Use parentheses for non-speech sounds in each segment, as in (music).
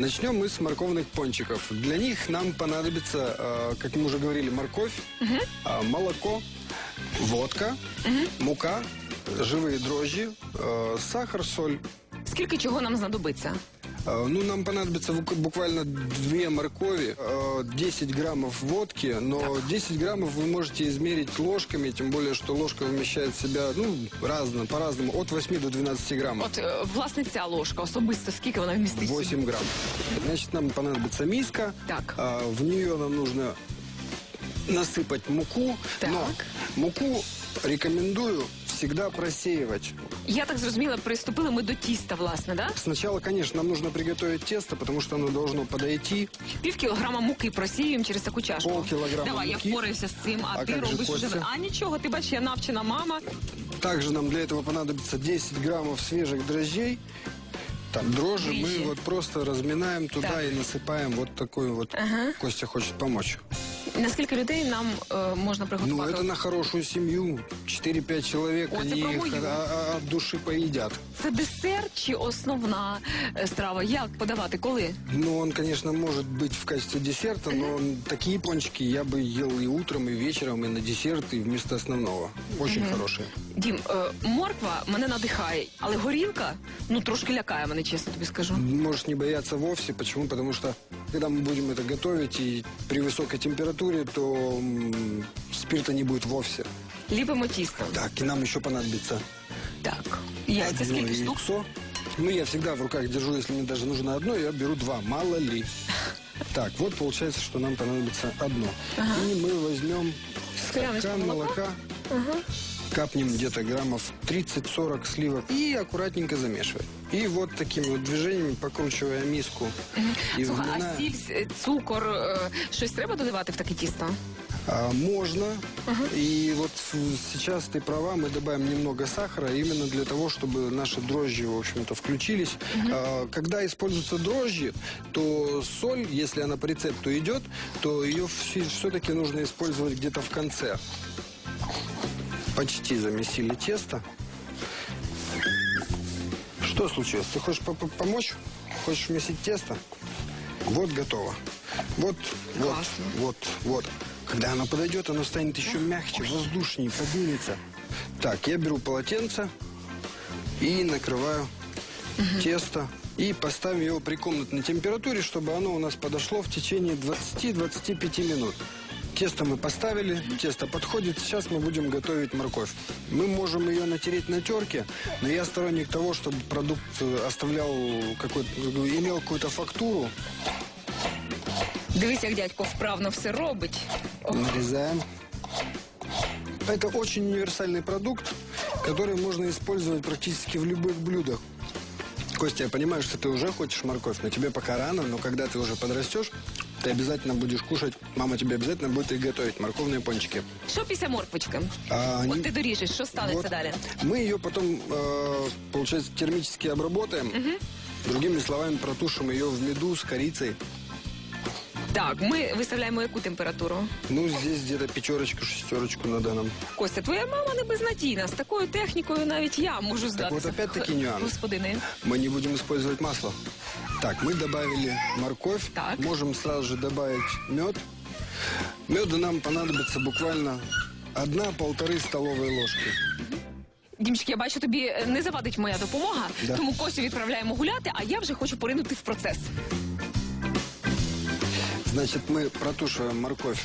Начнем мы с морковных пончиков. Для них нам понадобится, э, как мы уже говорили, морковь, э, молоко, водка, мука, живые дрожжи, э, сахар, соль. Скільки чого нам знадобиться? Э, Ну, нам понадобится бук- буквально две моркови, э, 10 граммов водки, но 10 граммов вы можете измерить ложками, тем более, что ложка вмещает в себя, ну, разно, по-разному, от 8 до 12 граммов. От е, власне ця ложка особисто скільки вона вмістить? 8 грамм. Значит, нам понадобится миска. Так. В нее нам нужно насыпать муку. Так. Но муку рекомендую всегда просеивать. Я так зрозуміла, приступили ми до тіста, власне, да? Сначала, конечно, нам нужно приготовить тесто, потому что оно должно подойти. Пів кілограма муки просіюємо через таку чашку. Полкілограма Давай, муки. я впораюся з цим, а, А ти як же робиш Костя? уже. А нічого, ти бачиш, я навчена мама. Также нам для этого понадобится 10 граммов свежих дрожжей. Там дрожжи Дрожжи. мы вот просто разминаем туда Так. и насыпаем вот такой вот. Ага. Костя хочет помочь. Наскільки людей нам е, можна Ну, приготувати? это на хорошую семью. 4-5 человек, О, это они про их мою. а- а- от души поедят. Це десерт чи основна е, страва? Як подавати? Коли? Ну, он, конечно, может быть в качестве десерта, но он- такие пончики я бы ел и утром, и вечером, и на десерт, и вместо основного. Очень хорошие. Дім, е, морква мене надихає, але горілка ну трошки лякає мене, чесно тобі скажу. Можешь не бояться вовсе. Почему? Потому что, когда мы будем это готовить, и при высокой температуре, то м, спирта не будет вовсе. Ліпимо тісто. Так, и нам еще понадобится Так. Яйця одно скільки штук? яйцо. Ну, я всегда в руках держу, если мне даже нужно одно, я беру два, мало ли. (laughs) Так, вот получается, что нам понадобится одно. И мы возьмем Скляночку стакан молока. молока, капнем где-то граммов 30-40 сливок и аккуратненько замешиваем. И вот такими вот движениями, покручивая миску и Слухай, а вминая- сіль, е, цукор, е, щось треба додавати в таке тісто? А, можно. И вот сейчас ты права, мы добавим немного сахара именно для того, чтобы наши дрожжи, в общем-то, включились. А, когда используются дрожжи, то соль, если она по рецепту идет, то ее все-таки нужно использовать где-то в конце. Почти замесили тесто. Что случилось? Ты хочешь по- по- помочь? Хочешь месить тесто? Вот готово. Вот, вот, Классно. вот, вот. Когда оно подойдет, оно станет еще мягче, воздушнее, поднимется. Так, я беру полотенце и накрываю тесто. И поставим его при комнатной температуре, чтобы оно у нас подошло в течение 20-25 минут. Тесто мы поставили, тесто подходит. Сейчас мы будем готовить морковь. Мы можем ее натереть на терке, но я сторонник того, чтобы продукт э, оставлял какой-то, имел какую-то фактуру. Дивись, як дядько вправно все робить. Нарезаем. Это очень универсальный продукт, который можно использовать практически в любых блюдах. Костя, я понимаю, что ты уже хочешь морковь, но тебе пока рано, но когда ты уже подрастешь, ты обязательно будешь кушать, мама тебе обязательно будет их готовить, морковные пончики. Що після морквочки? А они- От ти доріжеш, що станеться Вот. далі? Мы ее потом, э, получается, термически обработаем. Другими словами, протушим ее в меду с корицей. Так, ми виставляємо яку температуру? Ну, здесь где-то пятерочку, шестерочку надо нам. Костя, твоя мама не безнадійна. З такою технікою навіть я можу здатися. вот опять-таки Х- нюанс. Господини. Мы не будем использовать масло. Так, мы добавили морковь. Так. Можем сразу же добавить мед. Меда нам понадобится буквально одна-полторы столовые ложки. Дімчик, я бачу, тобі е, не завадить моя допомога, Да. тому Костю відправляємо гуляти, а я вже хочу поринути в процес. Значит, мы протушиваем морковь.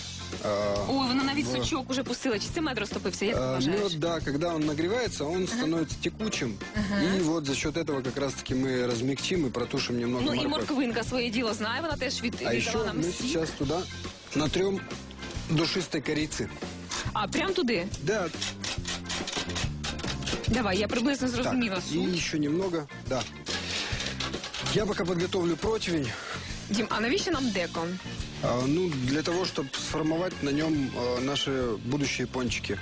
э, Ой, вона навіть в- сочок уже пустила. Чи це мед розтопився? Як ти э, вважаєш? Мед, да, когда он нагревается, он становится текучим. И вот за счет этого как раз-таки мы размягчим и протушим немного Ну і морковь. морквинка своє діло знає, вона теж від, А еще віддала нам мы сік. сейчас туда натрем душистой корицы. А прям туди. Да, Давай, я приблизно Так, зрозуміла и суть. еще немного, да. Я пока подготовлю противень. Дім, а навіщо нам деко? А, ну, для того, чтобы сформовать на нем а, наши будущие пончики.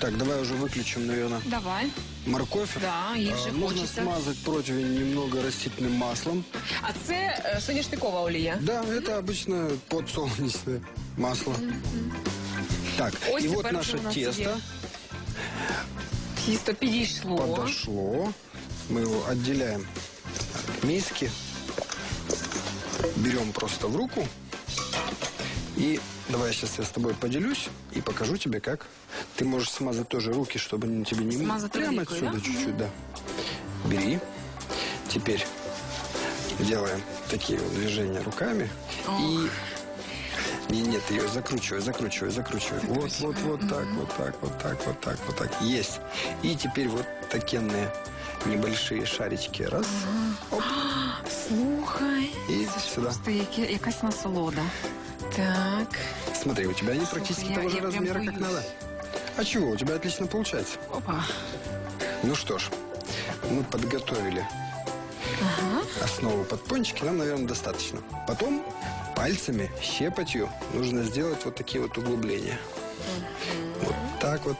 Так, давай уже выключим, наверное, Давай. морковь. Да, їх А, же нужно хочеться. смазать противень немного растительным маслом. А це е, соняшникова олія. Да, это обычно подсолнечное масло. Так, Ось и вот тепер наше вже у нас тесто є. Тісто підійшло. подошло. Мы его отделяем от миски. берем просто в руку и давай сейчас я с тобой поделюсь и покажу тебе, как ты можешь смазать тоже руки, чтобы они тебе не Смазать прямо оливкой, отсюда да? чуть-чуть, да. Бери. Теперь делаем такие вот движения руками и не, нет, ее закручивай, закручивай, закручивай. Вот, вот, вот так, вот так, вот так, вот так, вот так. Есть. И теперь вот такие небольшие шарички. Раз. Оп. Слухай. І сюди. просто яке- якась насолода. Так. Смотри, у тебя они практически я- того же я размера, как надо. А чего? У тебя отлично получается. Опа. Ну что ж, мы подготовили основу под пончики. Нам, наверное, достаточно. Потом пальцами, щепотью нужно сделать вот такие вот углубления. Вот так вот.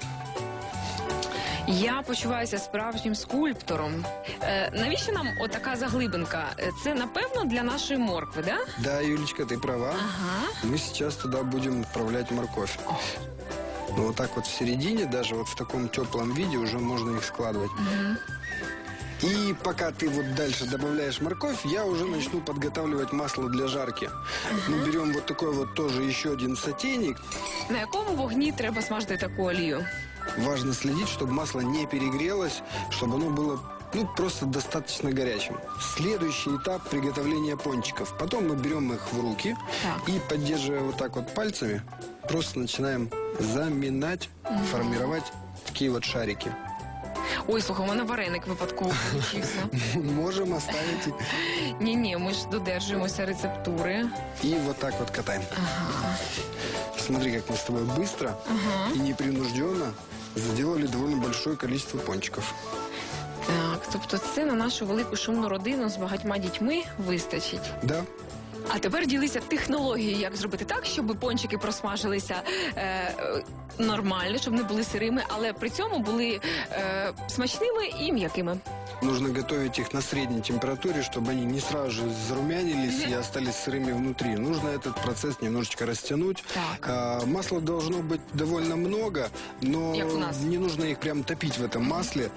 Я почуваюся справжнім скульптором. Е, навіщо нам отака заглибинка? Е, Це напевно для нашої моркви, да? Да, Юлечка, ты права. Ага. Мы сейчас туда будем отправлять морковь. Ну, вот так вот в середине, даже вот в таком теплом виде уже можно их складывать. И пока ты вот дальше добавляешь морковь, я уже начну подготавливать масло для жарки. Мы берем вот такой вот тоже еще один сотейник. На якому вогні треба смажити таку олію? Важно следить, чтобы масло не перегрелось, чтобы оно было ну, просто достаточно горячим. Следующий этап приготовления пончиков. Потом мы берем их в руки Так. и, поддерживая вот так вот пальцами, просто начинаем заминать, формировать такие вот шарики. Ой, слухай, у мене вареник випадково получився. Можем (laughs) оставить их Ні, ні, ми ж додержуємося рецептури. и вот так вот катаем. Смотри, как мы с тобой быстро и непринужденно сделали довольно большое количество пончиков. Так, тобто це на нашу велику шумну родину з багатьма дітьми вистачить. Да, А тепер ділися технологією, як зробити так, щоб пончики просмажилися е, е, нормально, щоб не були сирими, але при цьому були е, смачними і м'якими. Нужно готовить их на средней температуре, чтобы они не сразу же зарумянились и остались сырыми внутри. Нужно этот процесс немножечко растянуть. Так. А, масла должно быть довольно много, но Як у нас. не нужно их прям топить в этом масле.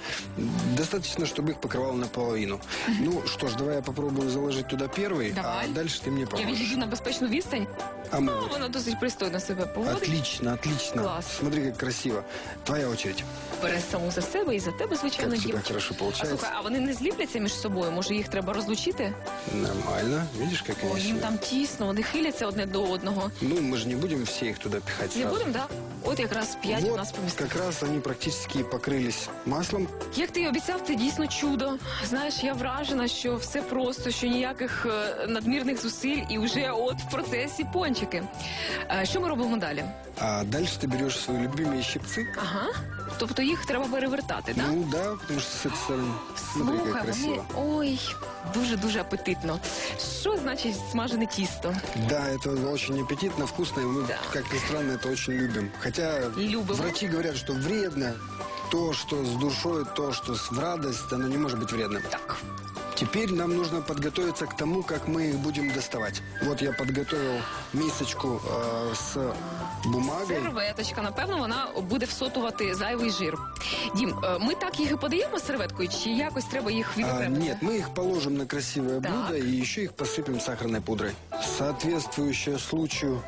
Достаточно, чтобы их покрывало наполовину. Ну что ж, давай я попробую заложить туда первый, Давай. а дальше ты мне Я поможешь. відійду на безпечну відстань. А мы Ну, вот. вона досить пристойно себе поводить. Отлично, отлично. Класс. Смотри, как красиво. Твоя очередь. Бере саму за себе і за тебе, звичайно, Как всегда дім. хорошо А получается. слухай, а вони не зліпляться між собою? Може, їх треба розлучити? Нормально. Видишь, как О, они їм себе- там тісно, вони хиляться одне до одного. Ну, мы же не будем все их туда пихать Не сразу. будемо, так? От якраз п'ять у Вот, нас помістилось. как раз они практически покрылись маслом. Як ти і обіцяв, ти дійсно чудо. Знаєш, я вражена, що все просто, що ніяких е, надмірних зусиль, і вже от в процесі пончики. Е, Що ми робимо далі? А дальше ты берешь свои любимые щипцы. Ага. Тобто їх треба перевертати, так? Ну да, потому что с этой стороны. Смотри, как Слухай, вони красиво. ой, дуже дуже апетитно. Що значить смажене тісто? Да, это очень аппетитно, вкусно, и мы, Да. как ни странно, это очень любим. Хотя Любим. врачи говорят, что вредно то, что с душой, то, что с в радость, оно не может быть вредным. Так. Теперь нам нужно подготовиться к тому, как мы их будем доставать. Вот я подготовил мисочку э, с бумагой. Серветочка, напевно, вона буде всотувати зайвий жир. Дім, е, ми так їх і подаємо серветкою, чи якось треба їх А, відокремити? нет, мы их положим на красивое Так. блюдо и еще их посыпем сахарной пудрой. Соответствующая случаю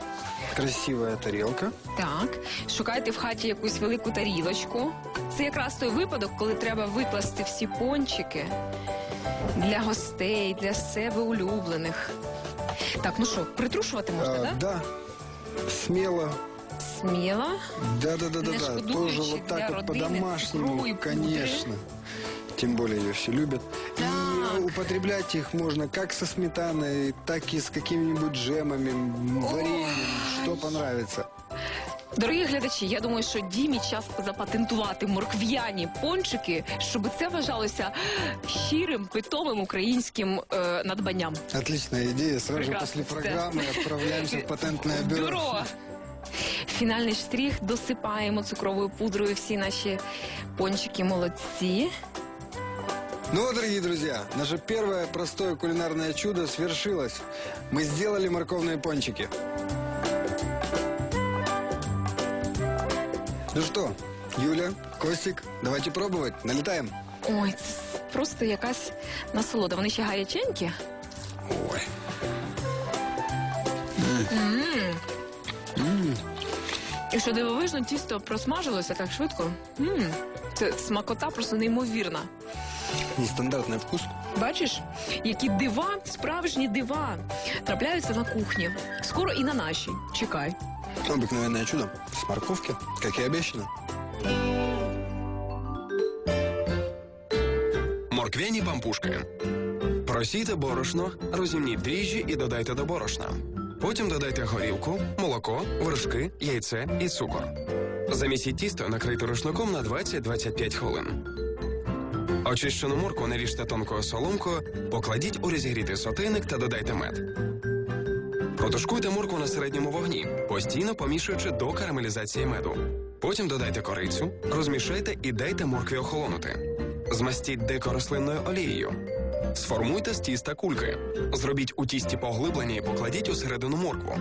красивая тарелка. Так, шукайте в хаті якусь велику тарілочку. Це якраз той випадок, коли треба викласти всі пончики для гостей, для себе улюблених. Так, ну що, притрушувати можна, А, так? да, смело. Сміло. Да, да, да, да, Не да. шкодуючи Тоже вот для так вот родины по-домашнему, цукровой пудры. конечно. Тем более ее все любят. И Так. употреблять их можно как со сметаной, так и с какими-нибудь джемами, м, вареньем, что понравится. Дорогі глядачі, я думаю, що Дімі час запатентувати моркв'яні пончики, щоб це вважалося щирим, питомим українським е, надбанням. Отличная идея. Сразу же Прекрасно, после всё. программы отправляемся в патентное бюро. Бюро. Фінальний штрих досипаємо цукровою пудрою всі наші пончики молодці. Ну вот, дорогие друзья, наше первое простое кулинарное чудо свершилось. Мы сделали морковные пончики. Ну что, Юля, Костик, давайте пробовать. Налетаем. Ой, це просто якась насолода. Вони ще гаряченькі. Ой. М. І що дивовижно, тісто просмажилося так швидко. М. Це смакота просто неймовірна. Нестандартный вкус. Бачиш, які дива, справжні дива трапляються на кухні. Скоро і на нашій. Чекай. Обыкновенное чудо. С морковки, как и обещано. Морквяні пампушки. Просійте борошно, розімніть дріжджі і додайте до борошна. Потім додайте горілку, молоко, вершки, яйце і цукор. Замісіть тісто накрийте рушником на 20-25 хвилин. Очищену морку наріжте тонкою соломкою, покладіть у розігрітий сотейник та додайте мед. Протушкуйте морку на середньому вогні, постійно помішуючи до карамелізації меду. Потім додайте корицю, розмішайте і дайте моркві охолонути. Змастіть деко рослинною олією. Сформуйте з тіста кульки. Зробіть у тісті поглиблення і покладіть усередину моркву.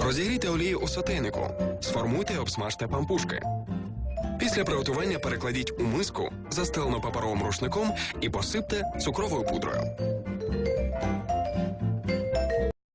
Розігрійте олію у сотейнику. Сформуйте і обсмажте пампушки. Після приготування перекладіть у миску, застелену паперовим рушником і посипте цукровою пудрою.